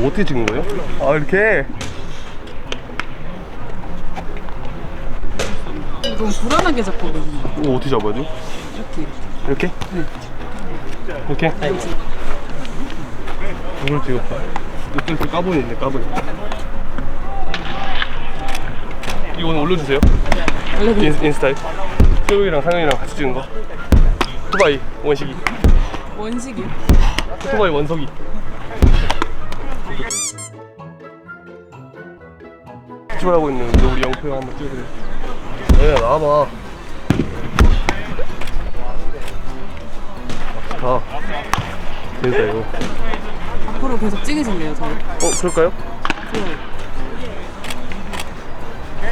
뭐 어떻게 찍는 거예요? 아 이렇게 너무 불안하게 잡거든요. 이거 어떻게 잡아야지? 이렇게. 이렇게? 이렇게? 이걸 찍었다 이렇게 이렇게 까보니 있네 까보니 이거 오늘 올려주세요 원래 인, 인스타에 세우이랑 상현이랑 같이 찍은 거 오토바이 원식이 원식이요. 오토바이 원석이 출발하고 있는 우리 영표 형 한번 찍어드려 야 나와봐 아, 좋다 재밌다 이거 앞으로 계속 찍으실래요, 저희? 어 그럴까요?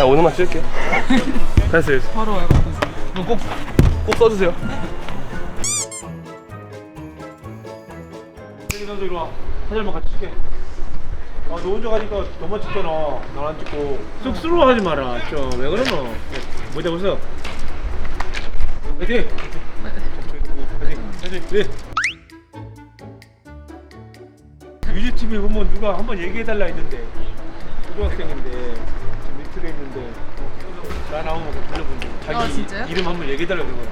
아 오늘만 찍을게 됐어 됐어 바로 와가지고. 이거 꼭, 꼭 써주세요 세기 선수 이리 와. 사진만 같이 찍게. 아, 너 혼자 가니까 너만 찍잖아. 난 안 찍고. 쑥스러워하지 마라. 좀 왜 그러노? 뭐자 보세요. 화이팅! 화이팅! 화이팅! 네. 유지 TV 보면 누가 한번 얘기해달라 했는데 초등학생인데 지금 밑으로 있는데 나 나오면 그 불러본대. 자기 아, 진짜요? 이름 한번 얘기해달라 그러고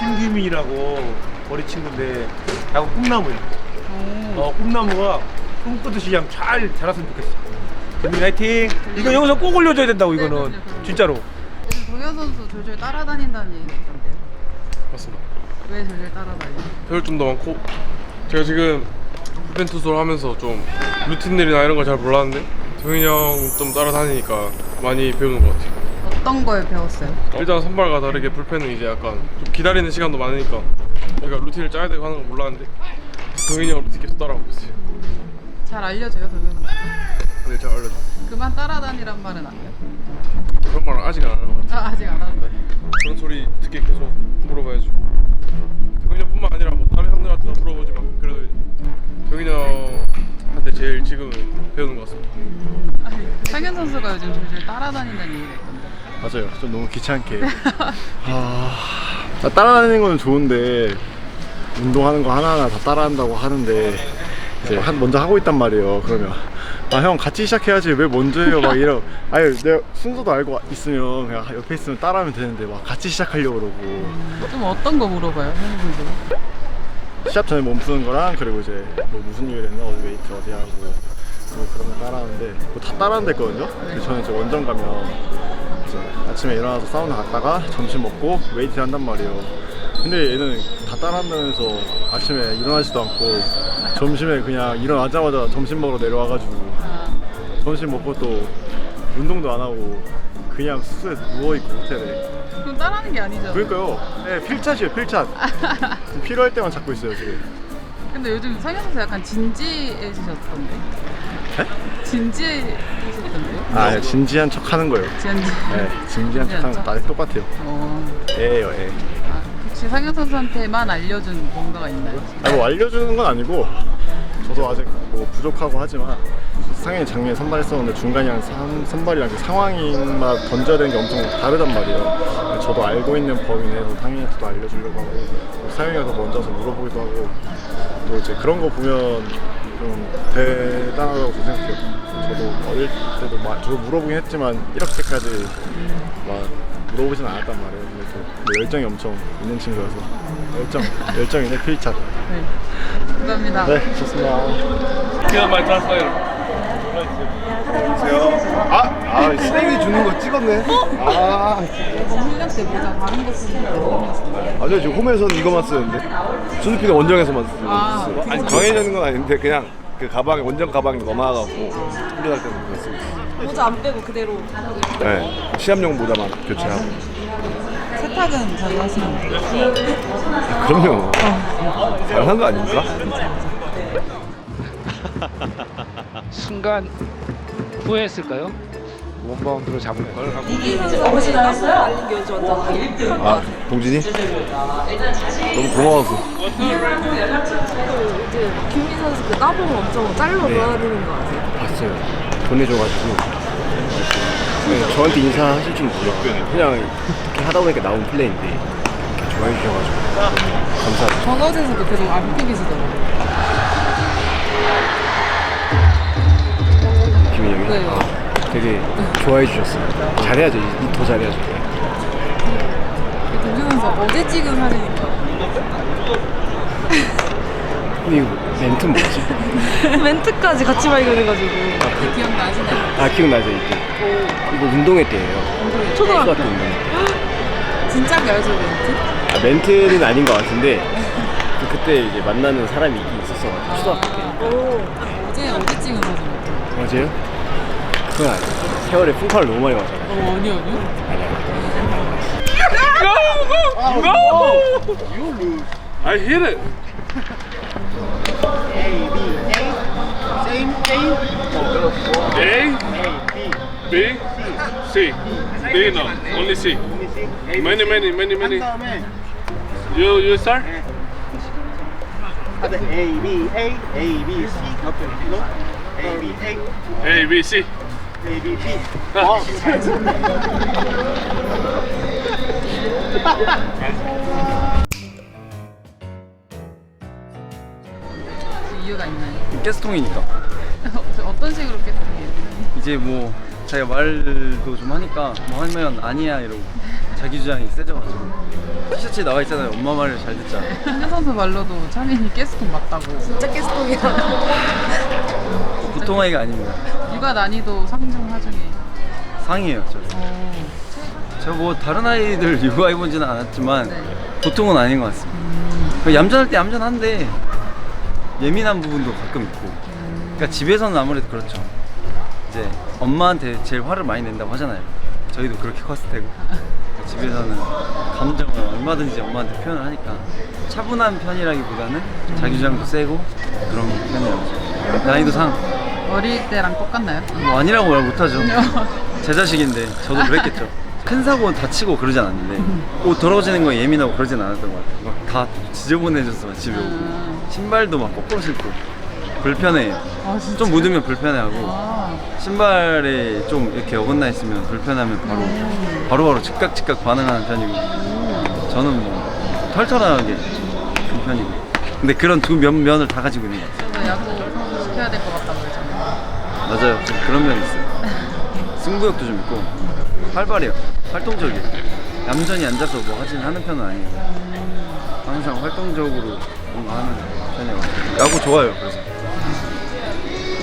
김규민이라고 머리 친구인데 나하고 꿈나무야. 오. 어, 꿈나무가 꿈꾸듯이 그냥 잘 자랐으면 좋겠어. 김민 화이팅! 이거 영상 꼭 올려줘야 된다고 네, 이거는 그럼요, 그럼요. 진짜로. 요즘 동현 선수 졸졸 따라다닌다는 얘기가 있던데요. 맞습니다. 왜 졸졸 따라다니요? 배울 점도 많고 제가 지금 투수를 하면서 좀 루틴들이나 이런 걸 잘 몰랐는데 동현이 형 좀 따라다니니까 많이 배우는 것 같아요. 어떤 걸 배웠어요? 일단 선발과 다르게 불펜은 이제 약간 좀 기다리는 시간도 많으니까 제가 루틴을 짜야 되고 하는 걸 몰랐는데 동현이 형 루틴 계속 따라하고 있어요. 잘 알려줘요, 동현 선수. 근데 제가 알려줘. 그만 따라다니란 말은 안 해요? 그런 말은 아직 안 하는 것 같아요. 아, 아직 안 하는 거예요. 그런 소리 듣게 계속 물어봐야죠. 동현이 형뿐만 아니라 뭐 다른 형들한테도 물어보지만 그래도 동현이 형한테 제일 지금은 배우는 것 같습니다. 상현 선수가 요즘 졸졸 따라다닌다는 얘기가 있던데. 맞아요. 좀 너무 귀찮게. 아, 나 따라다니는 건 좋은데 운동하는 거 하나하나 다 따라한다고 하는데 이제 한 먼저 하고 있단 말이에요. 그러면. 아 형 같이 시작해야지. 왜 먼저 해요? 막 이러. 아니 내가 순서도 알고 있으면 그냥 옆에 있으면 따라하면 되는데 막 같이 시작하려고 그러고. 좀 어떤 거 물어봐요, 선수가? 시합 전에 몸 푸는 거랑 그리고 이제 뭐 무슨 요일 했나 어디 웨이트 어디 하고 뭐 그런 거 따라하는데 뭐 다 따라한다 했거든요. 근데 저는 이제 원정 가면 이제 아침에 일어나서 사우나 갔다가 점심 먹고 웨이트 한단 말이에요 근데 얘는 다 따라한다면서 아침에 일어나지도 않고 점심에 그냥 일어나자마자 점심 먹으러 내려와가지고 아, 점심 먹고 또 운동도 안 하고 그냥 숙소에 누워있고 호텔에 그럼 따라하는 게 아니죠. 그러니까요 네 필찻이에요 필찻 필요할 때만 잡고 있어요 지금 근데 요즘 선수 약간 진지해지셨던데. 네? 진지해지셨던데요? 아 진지한 척 하는 거예요 진지. 네, 진지한 척 하는 거다 똑같아요. 어. 애예요, 애. 아, 혹시 상현 선수한테만 알려준 뭔가가 있나요? 아, 뭐 알려주는 건 아니고 저도 아직 뭐 부족하고 하지만 상현이 작년에 선발했었는데 중간이랑 선, 선발이랑 그 상황인마다 던져야 되는 게 엄청 다르단 말이에요. 저도 알고 있는 범위 내에서 상현이한테도 알려주려고 하고 뭐 상현이가 더 먼저서 물어보기도 하고 또 이제 그런 거 보면 좀 대단하다고 생각해요. 저도 어릴 때도 막 저도 물어보긴 했지만 이렇게까지 막 물어보진 않았단 말이에요. 근데 또 근데 열정이 엄청 있는 친구여서 열정 열정 있는 필착. 네. 감사합니다. 네, 좋습니다. 기간 많이 들었어요 아, 아, 쓰레기 주는 거 찍었네. 아, 훈련 때 모자 다른 거 쓰는 거 너무 아니요 지금 홈에서는 이거만 쓰는데 수수피는 원정에서만 쓰고 아, 아니 정해져 건 아닌데 그냥 그 가방에 원정 가방이 넘어가갖고 훈련할 때는 그거 쓰고 있어요 모자 안 빼고 그대로 네 시합용 모자만 교체하고 세탁은 자주 하시는 거예요? 그럼요 당연한 거 아닙니까? 순간 후회했을까요? 원바운드로 잡을 걸 하고 아 동진이? 너무 고마워서 김민 선수 그 따봉 엄청 짤로 넣어드리는 거 아세요? 봤어요 보내줘가지고 네, 저한테 인사하실 줄 몰랐고요 그냥 이렇게 하다 보니까 나온 플레이인데 이렇게 좋아해 주셔가지고 감사합니다 번거지에서도 계속 안 비비시더라고요. 되게 좋아해 주셨어요. 잘해야죠. 이- 더 잘해야죠. 김준 선수 어제 찍은 사진인가? 근데 이거 멘트는 뭐지? 멘트까지 같이 발견해가지고. 기억나시나요? 아 기억나죠 이때. 이거 운동회 때예요. 초등학교. 초등학교 운동회. 진짜인가요, 저 멘트? 아, 멘트는 아닌 것 같은데 그- 그때 이제 만나는 사람이 있긴 있었어가지고 초등학교 때. 어제 어제 찍은 사진. 어제요? 그건 아니에요. 세월에 풍파를 너무 많이 맞아요. 어, 아니 아니. I hit it. A, B, C. B no, only C. Many, many, many, many. You, you start? A B A A B C A B A A, B, C. A B C 이유가 있나요? 가스통이니까 어떤 식으로 캐스팅해요? 이제 뭐 자기가 말도 좀 하니까 뭐 하면 아니야 이러고 자기 주장이 세져가지고 티셔츠에 나와 있잖아요 엄마 말을 잘 듣자 한재 선수 말로도 차민이 가스통 맞다고. 진짜 깨스통이야. 보통 아이가 아닙니다 육아 난이도 상중 하중에. 상이에요 저 어. 제가 뭐 다른 아이들 육아해보지는 않았지만 네. 보통은 아닌 것 같습니다 그 얌전할 때 얌전한데 예민한 부분도 가끔 있고 그러니까 집에서는 아무래도 그렇죠 이제 엄마한테 제일 화를 많이 낸다고 하잖아요 저희도 그렇게 컸을 테고 그러니까 집에서는 감정을 얼마든지 엄마한테 표현을 하니까 차분한 편이라기보다는 자기 주장도 세고 그런 편이라고 난이도 상 어릴 때랑 똑같나요? 뭐 아니라고 말 못하죠. 제 자식인데 저도 그랬겠죠. 큰 사고 다치고 그러진 않았는데 옷 더러워지는 거에 예민하고 그러진 않았던 것 같아요. 막 다 지저분해져서 집에 오고 음. 신발도 막 거꾸로 신고 불편해요. 아, 진짜? 좀 묻으면 불편해하고 아. 신발에 좀 이렇게 어긋나 있으면 불편하면 바로 바로바로 즉각 즉각 반응하는 편이고 저는 뭐 털털하게 그 편이고 근데 그런 두 면, 면을 다 가지고 있는 것 같아요. 야구 시켜야 될 것 같다고 그랬잖아요. 맞아요. 좀 그런 면이 있어요. 승부욕도 좀 있고 활발해요. 활동적이에요. 얌전히 앉아서 뭐 하진 하는 편은 아니에요. 항상 활동적으로 뭔가 하는 편이어가지고 야구 좋아요. 그래서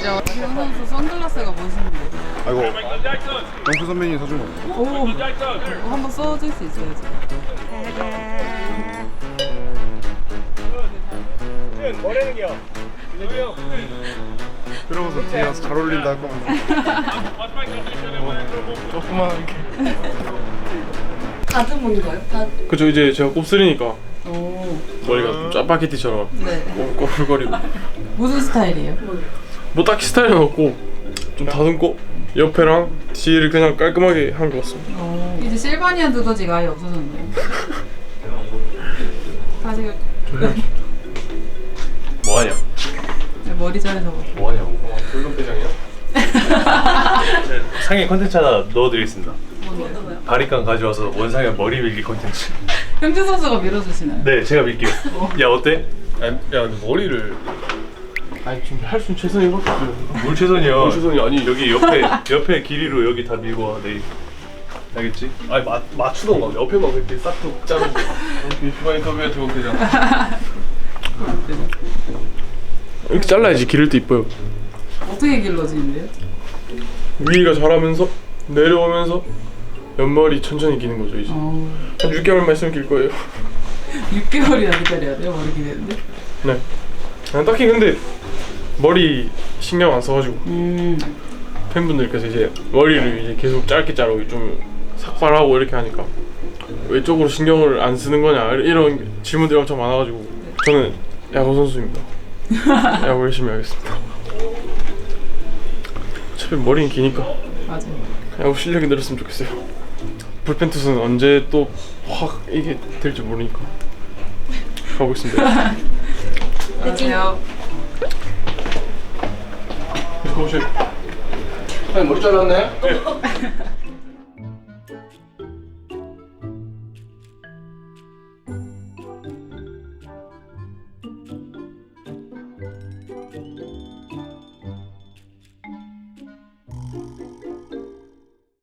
이제 어린 선수 선글라스가 멋있는데. 아이고 영수 선배님 사준 거. 오. 이거 한번 써줄 수 있어요, 지금. 그러고서 뒤에 가서 잘 어울린다 할 거면 어, 조그만하게 다듬은 거요? 그쵸 이제 제가 곱슬이니까 오. 머리가 좀 짜파게티처럼 네. 꼬불거리고 무슨 스타일이에요? 뭐 딱히 스타일은 없고 좀 다듬고 옆에랑 뒤를 그냥 깔끔하게 한 것 같습니다. 이제 실바니안 두더지가 아예 없어졌네요. 다시 뭐하냐? 머리 자르셔. 뭐하냐고 불금대장이야? 상해 컨텐츠 하나 넣어드리겠습니다 바리깡 가져와서 원상현 머리 밀기 컨텐츠 형준 선수가 밀어주시나요? 네 제가 밀게요 야 어때? 아, 야 근데 머리를 아니 지금 할 수는 최선인 것 같아요. 뭘 최선이야 뭘 최선이 아니. 여기 옆에 옆에 길이로 여기 다 밀고 와 내일 알겠지? 아니 마, 맞추던가 옆에만 그렇게 싹둑 자르고 뷰티바 인터뷰에 들어온 대장. 이렇게 잘라야지 기를 때 이뻐요. 어떻게 길러지는데요? 위가 자라면서 내려오면서 옆머리 천천히 기는 거죠 이제. 어. 한 6개월만 있으면 길 거예요. 6개월이나 기다려야 돼요, 머리 기르는데? 네. 아, 딱히 근데 머리 신경 안 써가지고 음. 팬분들께서 이제 머리를 이제 계속 짧게 자르고 좀 삭발하고 이렇게 하니까 왜 쪽으로 신경을 안 쓰는 거냐 이런 질문들이 엄청 많아가지고 저는 야구 선수입니다. 야구 열심히 하겠습니다. 어차피 머리는 기니까 맞아요. 야구 실력이 늘었으면 좋겠어요. 불펜 투수는 언제 또 확 이게 될지 모르니까 가보겠습니다. 안녕하세요. 오세요. 머리 잘랐네?